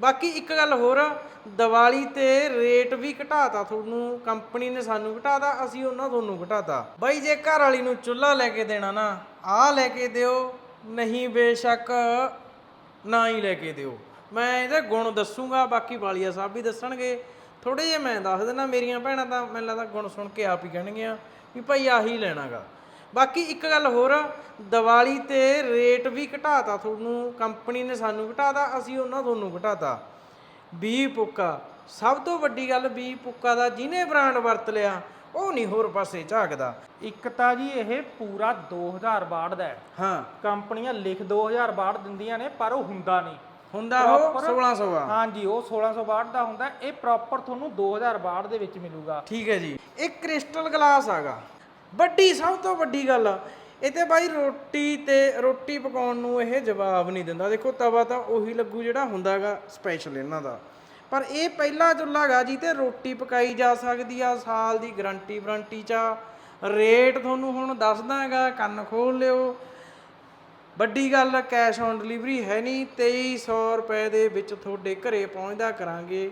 ਬਾਕੀ ਇੱਕ ਗੱਲ ਹੋਰ ਦੀਵਾਲੀ ਤੇ ਰੇਟ ਵੀ ਘਟਾਤਾ ਤੁਹਾਨੂੰ ਕੰਪਨੀ ਨੇ ਸਾਨੂੰ ਘਟਾਤਾ, ਅਸੀਂ ਉਹਨਾਂ ਤੁਹਾਨੂੰ ਘਟਾਤਾ। ਬਾਈ ਜੇ ਘਰ ਵਾਲੀ ਨੂੰ ਚੁੱਲ੍ਹਾ ਲੈ ਕੇ ਦੇਣਾ ਨਾ, ਆਹ ਲੈ ਕੇ ਦਿਓ, ਨਹੀਂ ਬੇਸ਼ੱਕ ਨਾ ਹੀ ਲੈ ਕੇ ਦਿਓ। ਮੈਂ ਇਹਦੇ ਗੁਣ ਦੱਸੂਗਾ, ਬਾਕੀ ਵਾਲੀਆ ਸਾਹਿਬ ਵੀ ਦੱਸਣਗੇ। ਥੋੜੇ ਜਿਹੇ ਮੈਂ ਦੱਸ ਦੇਣਾ ਮੇਰੀਆਂ ਭੈਣਾਂ ਤਾਂ ਮੈਨੂੰ ਲੱਗਦਾ ਗੁਣ ਸੁਣ ਕੇ ਆਪ ਹੀ ਕਹਿਣਗੀਆਂ ਵੀ ਭਾਈ ਆਹੀ ਲੈਣਾਗਾ। ਬਾਕੀ ਇੱਕ ਗੱਲ ਹੋਰ ਦੀਵਾਲੀ ਤੇ ਰੇਟ ਵੀ ਘਟਾਤਾ ਤੁਹਾਨੂੰ ਕੰਪਨੀ ਨੇ ਸਾਨੂੰ ਘਟਾਤਾ ਅਸੀਂ ਉਹਨਾਂ ਤੁਹਾਨੂੰ ਘਟਾਤਾ। 20 ਪੁੱਕਾ ਸਭ ਤੋਂ ਵੱਡੀ ਗੱਲ 20 ਪੁੱਕਾ ਦਾ ਜਿਹਨੇ ਬ੍ਰਾਂਡ ਵਰਤ ਲਿਆ ਉਹ ਨਹੀਂ ਹੋਰ ਪਾਸੇ ਝਾਕਦਾ। ਇੱਕ ਤਾਂ ਜੀ ਇਹ ਪੂਰਾ 2000 ਬਾੜ ਦਾ ਹੈ। ਹਾਂ। ਕੰਪਨੀਆਂ ਲਿਖ 2000 ਬਾੜ ਦਿੰਦੀਆਂ ਨੇ ਪਰ ਉਹ ਹੁੰਦਾ ਨਹੀਂ। ਹੁੰਦਾ ਉਹ Proper- 1600 ਆ। ਹਾਂਜੀ ਉਹ 1600 ਬਾੜ ਦਾ ਹੁੰਦਾ ਇਹ ਪ੍ਰੋਪਰ ਤੁਹਾਨੂੰ 2000 ਬਾੜ ਦੇ ਵਿੱਚ ਮਿਲੂਗਾ। ਠੀਕ ਹੈ ਜੀ। ਇਹ ਕ੍ਰਿਸਟਲ ਗਲਾਸ ਆਗਾ ਵੱਡੀ ਸਭ ਤੋਂ ਵੱਡੀ ਗੱਲ ਆ, ਇਹ ਤੇ ਬਾਈ ਰੋਟੀ ਤੇ ਰੋਟੀ ਪਕਾਉਣ ਨੂੰ ਇਹ ਜਵਾਬ ਨਹੀਂ ਦਿੰਦਾ। ਦੇਖੋ ਤਵਾ ਤਾਂ ਉਹੀ ਲੱਗੂ ਜਿਹੜਾ ਹੁੰਦਾਗਾ ਸਪੈਸ਼ਲ ਇਹਨਾਂ ਦਾ। ਪਰ ਇਹ ਪਹਿਲਾ ਚੁੱਲ੍ਹਾ ਗਾ ਜੀ ਤੇ ਰੋਟੀ ਪਕਾਈ ਜਾ ਸਕਦੀ ਆ ਸਾਲ ਦੀ ਗਰੰਟੀ ਵਾਰੰਟੀ ਚ ਆ। ਰੇਟ ਤੁਹਾਨੂੰ ਹੁਣ ਦੱਸ ਦਾਂਗਾ ਕੰਨ ਖੋਲ ਲਿਓ। ਵੱਡੀ ਗੱਲ ਕੈਸ਼ ਔਨ ਡਿਲੀਵਰੀ ਹੈ ਨਹੀਂ 2300 ਰੁਪਏ ਦੇ ਵਿੱਚ ਤੁਹਾਡੇ ਘਰੇ ਪਹੁੰਚਦਾ ਕਰਾਂਗੇ।